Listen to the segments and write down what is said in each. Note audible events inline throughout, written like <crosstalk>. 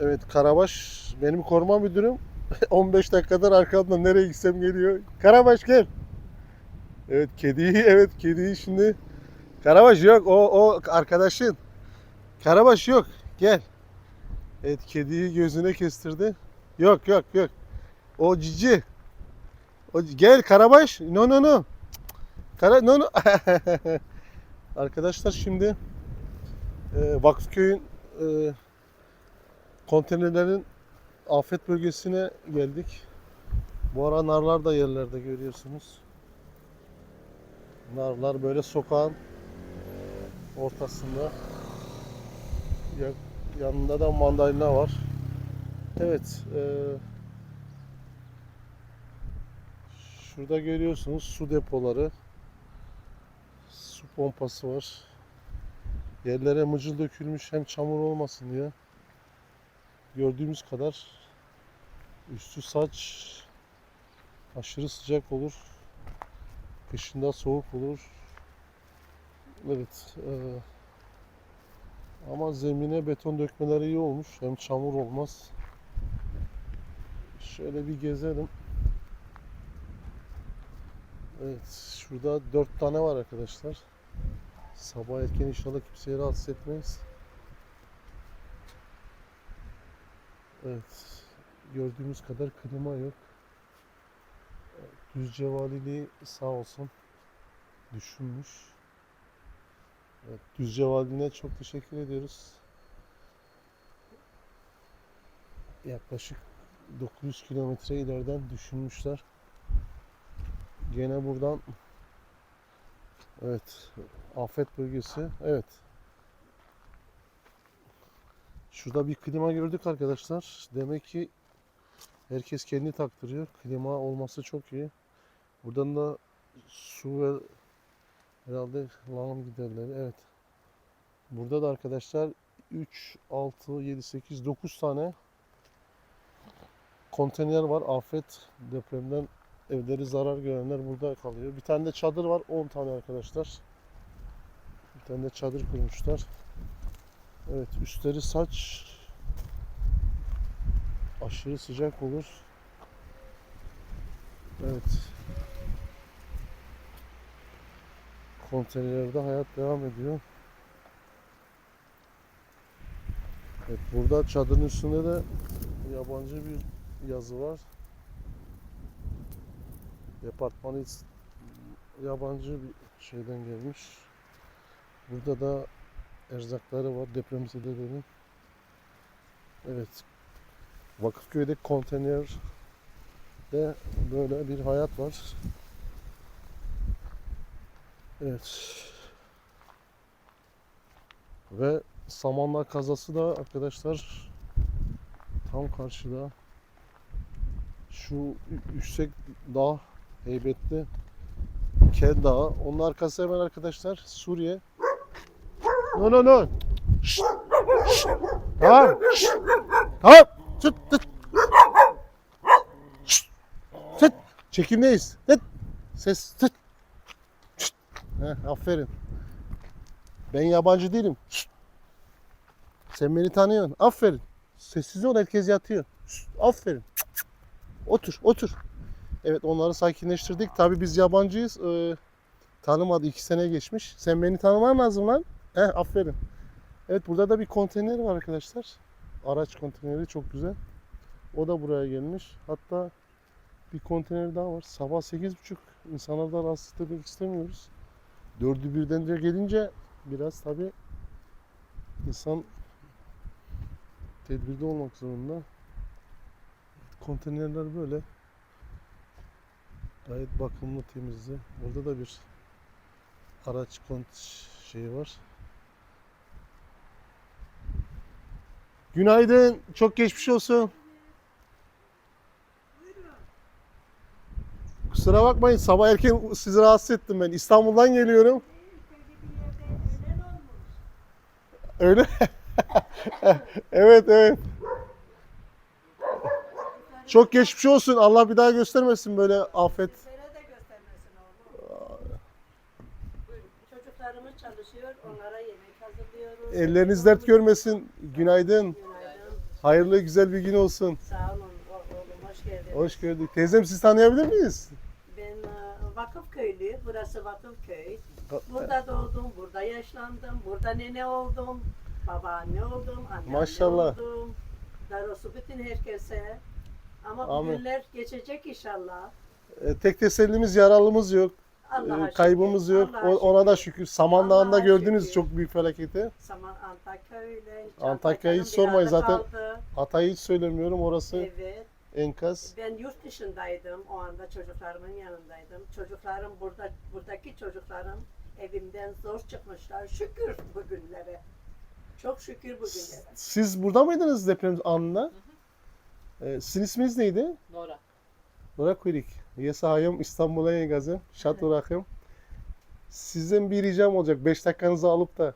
Evet Karabaş benim koruma müdürüm. <laughs> 15 dakikadır arkamda nereye gitsem geliyor. Karabaş gel. Evet kediyi <laughs> evet kediyi şimdi Karabaş yok o o arkadaşın. Karabaş yok gel. Evet kediyi gözüne kestirdi. Yok yok yok. O cici. O gel Karabaş. No no no. Kara no no. <laughs> Arkadaşlar şimdi e, Vakıfköy'ün e, konteynerlerin afet bölgesine geldik. Bu ara narlar da yerlerde görüyorsunuz. Narlar böyle sokağın ortasında. Ya- yanında da mandalina var. Evet. e, şurada görüyorsunuz su depoları. Su pompası var. Yerlere mıcıl dökülmüş hem çamur olmasın diye. Gördüğümüz kadar üstü saç aşırı sıcak olur. Kışında soğuk olur. Evet. eee, ama zemine beton dökmeleri iyi olmuş. Hem çamur olmaz. Şöyle bir gezelim. Evet. Şurada dört tane var arkadaşlar. Sabah erken inşallah kimseyi rahatsız etmeyiz. Evet. Gördüğümüz kadar klima yok. Düzce Valiliği sağ olsun düşünmüş. Evet, Düzce Valiliğine çok teşekkür ediyoruz. Yaklaşık 900 kilometre ileriden düşünmüşler. Gene buradan Evet. Afet bölgesi. Evet. Şurada bir klima gördük arkadaşlar. Demek ki herkes kendi taktırıyor. Klima olması çok iyi. Buradan da su ve herhalde lağım giderleri. Evet. Burada da arkadaşlar 3, 6, 7, 8, 9 tane konteyner var. Afet depremden evleri zarar görenler burada kalıyor. Bir tane de çadır var. 10 tane arkadaşlar. Bir tane de çadır kurmuşlar. Evet üstleri saç aşırı sıcak olur. Evet. Konteynerlerde hayat devam ediyor. Evet burada çadırın üstünde de yabancı bir yazı var. Departmanı yabancı bir şeyden gelmiş. Burada da erzakları var depremzedelerin. Evet. Vakıfköy'de konteynerde böyle bir hayat var. Evet. Ve Samanlar kazası da arkadaşlar tam karşıda. Şu yüksek dağ heybetli Kel Dağı. Onun arkası hemen arkadaşlar Suriye. No no no. Şşt, şşt. Tamam. Şşt. Tamam. Tut. Şşt. Tut. Çekimdeyiz. Tut. Ses tut. Şşt. Heh, aferin. Ben yabancı değilim. Sen beni tanıyorsun. Aferin. Sessiz ol herkes yatıyor. Aferin. Otur otur. Evet onları sakinleştirdik. Tabii biz yabancıyız. Ee, tanımadı. iki sene geçmiş. Sen beni tanıman lazım lan. Heh, aferin. Evet burada da bir konteyner var arkadaşlar. Araç konteyneri çok güzel. O da buraya gelmiş. Hatta bir konteyner daha var. Sabah 8.30 insanları da rahatsız etmek istemiyoruz. Dördü birden de gelince biraz tabii insan tedbirde olmak zorunda. Konteynerler böyle. Gayet bakımlı, temizli. Orada da bir araç kont şeyi var. Günaydın. Çok geçmiş olsun. Kusura bakmayın sabah erken sizi rahatsız ettim ben. İstanbul'dan geliyorum. Öyle. <laughs> evet evet. Çok geçmiş olsun. Allah bir daha göstermesin böyle afet. Çocuklarımız çalışıyor, onlara. Elleriniz dert görmesin. Günaydın. Hayırlı güzel bir gün olsun. Sağ olun oğlum hoş geldiniz. Hoş gördük. Teyzem siz tanıyabilir miyiz? Ben e, vakıf köylü. Burası vakıf köy. Burada doğdum, burada yaşlandım, burada nene oldum, babaanne oldum, anneanne Maşallah. oldum. Darısı bütün herkese. Ama bu Amin. günler geçecek inşallah. Ee, tek tesellimiz yaralımız yok. Allah'a Ee, kaybımız şükür, yok. Allah'a ona da şükür. Samandağ'da Allah'a gördünüz şükür. çok büyük felaketi. Saman Antakya öyle. hiç Antakya'yı hiç Antakya'nın sormayın bir zaten. kaldı. Hatay'ı hiç söylemiyorum. Orası Evet. enkaz. Ben yurt dışındaydım. O anda çocuklarımın yanındaydım. Çocuklarım burada, buradaki çocuklarım evimden zor çıkmışlar. Şükür bugünlere. Çok şükür bugünlere. Siz burada mıydınız deprem anında? Ee, sizin isminiz neydi? Nora. Nora Kurik. Yesahayım İstanbul'a yengazım. Şat uğrakım. Sizden bir ricam olacak. 5 dakikanızı alıp da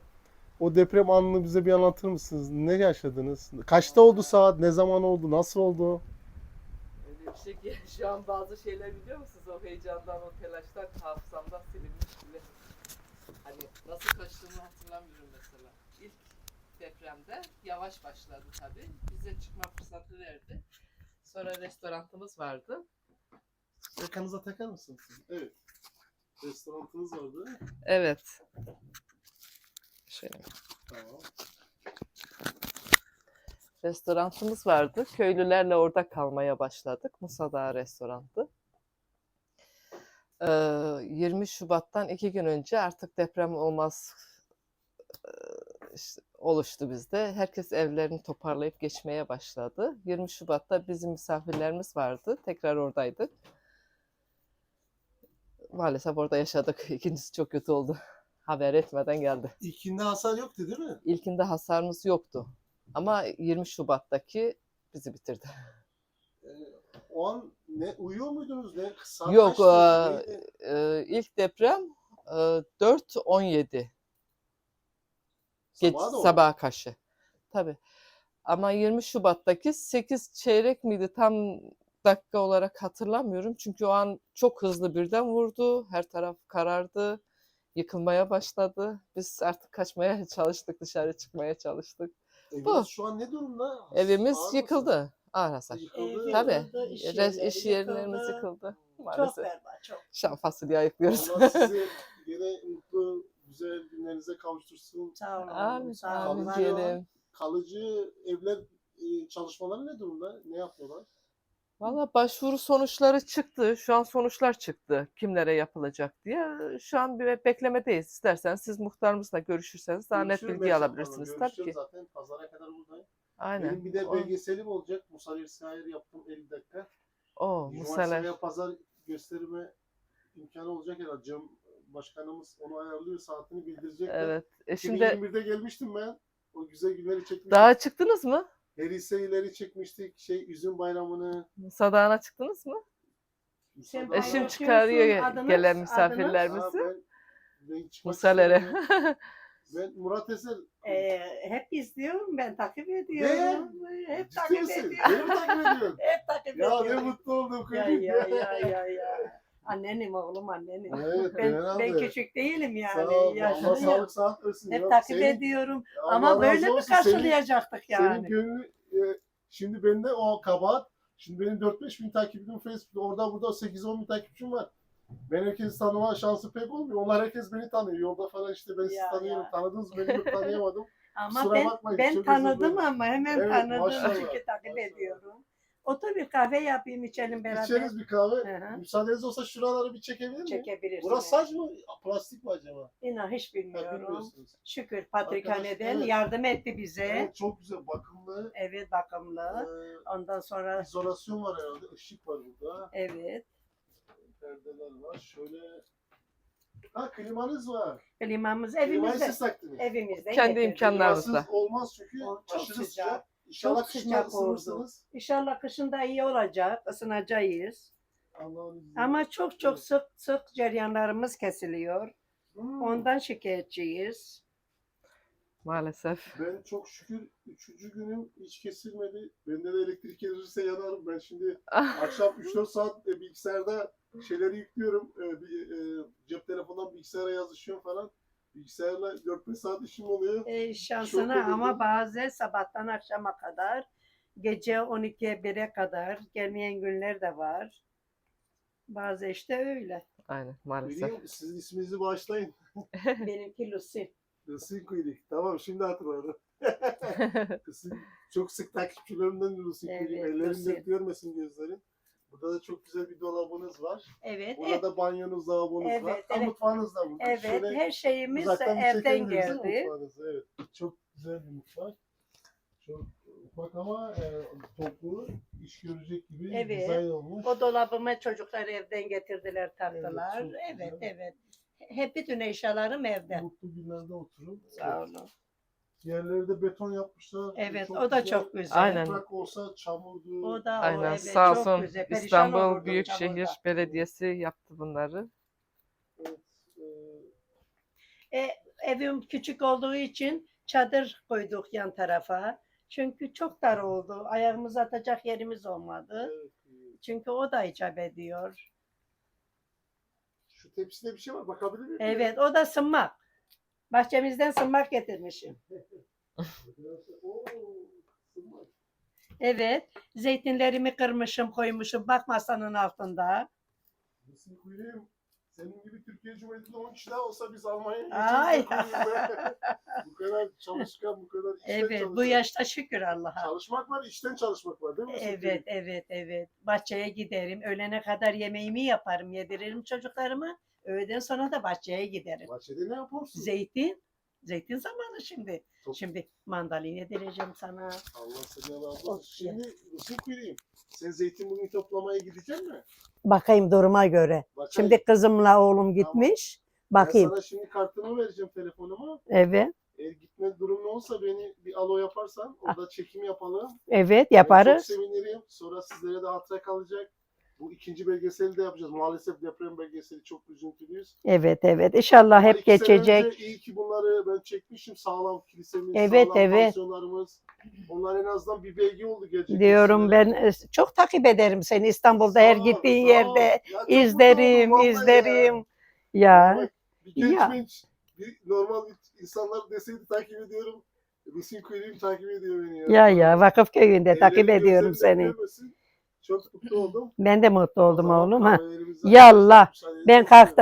o deprem anını bize bir anlatır mısınız? Ne yaşadınız? Kaçta oldu saat? Ne zaman oldu? Nasıl oldu? Öyle bir şey ki <laughs> şu an bazı şeyler biliyor musunuz? O heyecandan, o telaştan hafızamdan silinmiş bile. Hani nasıl kaçtığımı hatırlamıyorum mesela. İlk depremde yavaş başladı tabii. Bize çıkma fırsatı verdi. Sonra restoranımız vardı. Yakanıza takar mısınız? Evet. Restoranınız vardı. Evet. Şöyle. Tamam. Restoranımız vardı. Köylülerle orada kalmaya başladık. Musa Dağı restorandı. Ee, 20 Şubat'tan iki gün önce artık deprem olmaz e, işte oluştu bizde. Herkes evlerini toparlayıp geçmeye başladı. 20 Şubat'ta bizim misafirlerimiz vardı. Tekrar oradaydık. Maalesef orada yaşadık. <laughs> İkincisi çok kötü oldu. Haber etmeden geldi. İlkinde hasar yoktu değil mi? İlkinde hasarımız yoktu. Ama 20 Şubat'taki bizi bitirdi. Ee, o an ne uyuyor muydunuz? Ne saat Yok, Neydi? Ee, ilk deprem e, 4-17 geç Sabaha sabaha karşı. Tabii. Ama 20 Şubat'taki 8 çeyrek miydi tam dakika olarak hatırlamıyorum. Çünkü o an çok hızlı birden vurdu. Her taraf karardı. Yıkılmaya başladı. Biz artık kaçmaya <laughs> çalıştık, dışarı çıkmaya çalıştık. Eviniz bu. şu an ne durumda? Evimiz Ağır mısın? yıkıldı. Ağır hasar. Yıkıldı. Tabii. yıkıldı, iş yerleri iş yerlerimiz yıkıldı. yıkıldı. Çok Maalesef. berbat, çok. Şu an fasulye ayıklıyoruz. Allah sizi <laughs> yine mutlu, güzel günlerinize kavuştursun. Sağ olun. Sağ olun. Kalıcı evler e, çalışmaları ne durumda? Ne yapıyorlar? Valla başvuru sonuçları çıktı. Şu an sonuçlar çıktı. Kimlere yapılacak diye. Şu an bir beklemedeyiz. İsterseniz siz muhtarımızla görüşürseniz daha net bilgi alabilirsiniz tabii ki. zaten pazara kadar buradayım. Aynen. Benim bir de O- belgeselim olacak. Musa Hayır yaptım 50 dakika. O Cumartesi Museler. veya pazar gösterime imkanı olacak herhalde. Cem başkanımız onu ayarlıyor. Saatini bildirecek. Evet. E şimdi 2021'de gelmiştim ben. O güzel günleri çekmiştik. daha çıktınız mı? Herise'leri çekmiştik. Şey üzüm bayramını. Musa Dağı'na çıktınız mı? Sen Musa'da- Eşim çıkarıyor adınız- gelen adınız? misafirlerimizi. Musalere. <laughs> Ben Murat Eser. Ee, hep izliyorum ben takip ediyorum. Hep Ciddi takip misin? ediyorum. Beni mi takip ediyorsun? <laughs> Hep takip ya ne ediyorum. mutlu oldum. Ya ya ya ya ya. Annenim oğlum annenim. Evet, ben, ben küçük değilim yani. Sağ ol. Allah sağlık sağlık versin. Hep Ya takip senin- ediyorum. Ama böyle mi olsun. Senin- karşılayacaktık Senin yani? gönlü e, şimdi bende o kabahat. Şimdi benim 4-5 bin takipçim Facebook'ta orada burada 8-10 bin takipçim var. Ben herkesi tanıma şansı pek olmuyor. Onlar herkes beni tanıyor. Yolda falan işte ben sizi Ya, tanıyorum. ya. Tanıdınız? Beni yok tanıyamadım. <laughs> Ama kusura ben bakmayın, ben çok özür tanıdım ama hemen Evet, tanıdım maşallah, çünkü takip maşallah. ediyorum. Otur bir kahve yapayım içelim beraber. İçeriz bir kahve. Hı hı. Müsaadeniz olsa şuraları bir çekebilir miyim? Çekebilirsiniz. Burası saç mı? Plastik mi acaba? İnan hiç Ha, bilmiyorum. bilmiyorsunuz. Şükür Patrikhane'den Arkadaş, evet. yardım etti bize. Evet, Evet, çok güzel bakımlı. bakımlı. Ee, Ondan sonra izolasyon var herhalde. Işık var burada. evet Perdeler var. Şöyle Ha klimanız var. klimamız Klimayı evimizde. siz taktınız. Evimizde. Kendi getirdik. imkanlarımızla. Klimasız olmaz çünkü O çok aşırı sıcak. sıcak. İnşallah Çok kışın sıcak ısınırsınız. İnşallah kışında iyi olacak. ısınacağız. Allah'ın izniyle. Ama çok çok Evet. sık sık ceryanlarımız kesiliyor. Hmm. Ondan şikayetçiyiz. Maalesef. Ben çok şükür üçüncü günüm hiç kesilmedi. Bende de elektrik gelirse yanarım. Ben şimdi akşam 3-4 saat e, bilgisayarda şeyleri yüklüyorum. E, bir, e, cep telefonundan bilgisayara yazışıyorum falan. Bilgisayarla 4-5 saat işim oluyor. E, şansına ama bazen sabahtan akşama kadar Gece 12'ye 1'e kadar gelmeyen günler de var. Bazı işte öyle. Aynen maalesef. Bileyim, sizin isminizi bağışlayın. <laughs> Benimki Lucy. Lucy Quirik. Tamam şimdi hatırladım. <laughs> Lucy, çok sık takipçilerimden Lucy. Evet, Ellerinden Lucy. görmesin gözlerin. Burada da çok güzel bir dolabınız var. Evet. Burada da banyonuz, lavabonuz var. Evet, Ha, evet. mutfağınız da burada. Evet, Şöyle her şeyimiz evden geldi. mutfağınızı? Evet. Çok güzel bir mutfak. Çok ufak ama e, toplu iş görecek gibi Evet. dizayn olmuş. O dolabımı çocuklar evden getirdiler, taktılar. Evet, güzel. evet. Hep bütün eşyalarım evde. Mutlu günlerde oturun. Sağ olun. Yerleri de beton yapmışlar. Evet, Çok o da güzel. çok güzel. Aynen. Toprak olsa çamurdu. O da o, Aynen evet, sağ çok olsun güzel. Perişan İstanbul olurdum Büyükşehir çamurda. Belediyesi yaptı bunları. Evet, e, E, evim küçük olduğu için çadır koyduk yan tarafa. Çünkü çok dar oldu. Ayağımızı atacak yerimiz olmadı. evet, e, Çünkü o da icap ediyor. Şu tepside bir şey var. Bakabilir miyim? Evet, o da sınmak. Bahçemizden sınmak getirmişim. Evet, zeytinlerimi kırmışım, koymuşum. Bak masanın altında. Nasıl kuyruğum? Senin gibi Türkiye Cumhuriyeti'nde 10 kişi daha olsa biz Almanya'ya Ay. <laughs> bu kadar çalışkan, bu kadar işten Evet, bu çalışan. yaşta şükür Allah'a. Çalışmak var, işten çalışmak var değil mi? Evet, evet, evet. Bahçeye giderim. Öğlene kadar yemeğimi yaparım, yediririm çocuklarımı. Öğleden sonra da bahçeye giderim. Bahçede ne yaparsın? Zeytin, zeytin zamanı şimdi. Top- Şimdi mandalina yedireceğim sana. Allah seni razı olsun. Olsun. Şimdi Rus'un kuyruğum. Sen zeytin bugün toplamaya gidecek mi? Bakayım duruma göre. Bakayım. Şimdi kızımla oğlum gitmiş. Bakayım. Ben sana şimdi kartımı vereceğim telefonuma. Evet, Eğer gitme durumu olsa beni bir alo yaparsan orada çekim yapalım. evet Ben yaparız. çok sevinirim. Sonra sizlere de hatıra kalacak. Bu ikinci belgeseli de yapacağız. Maalesef deprem belgeseli çok üzüntülüyüz. Evet, evet. İnşallah hep iki geçecek. önce iyi ki bunları ben çekmişim. Sağlam kilisemiz, Evet, sağlam evet. pansiyonlarımız. Onlar en azından bir belge oldu gerçekten. Diyorum ben e, çok takip ederim seni İstanbul'da her Sağ gittiğin sağ yerde. Ya izlerim, ya. izlerim. Ya. Bak, bir genç Ya. genç, bir normal insanlar deseydi takip ediyorum. Rusin Kuyruğum takip ediyor beni ya. Ya ya vakıf köyünde takip ediyorum seni. görmesin. Çok mutlu oldum. Ben de mutlu oldum oğlum ha. Yallah, Ben kalktım.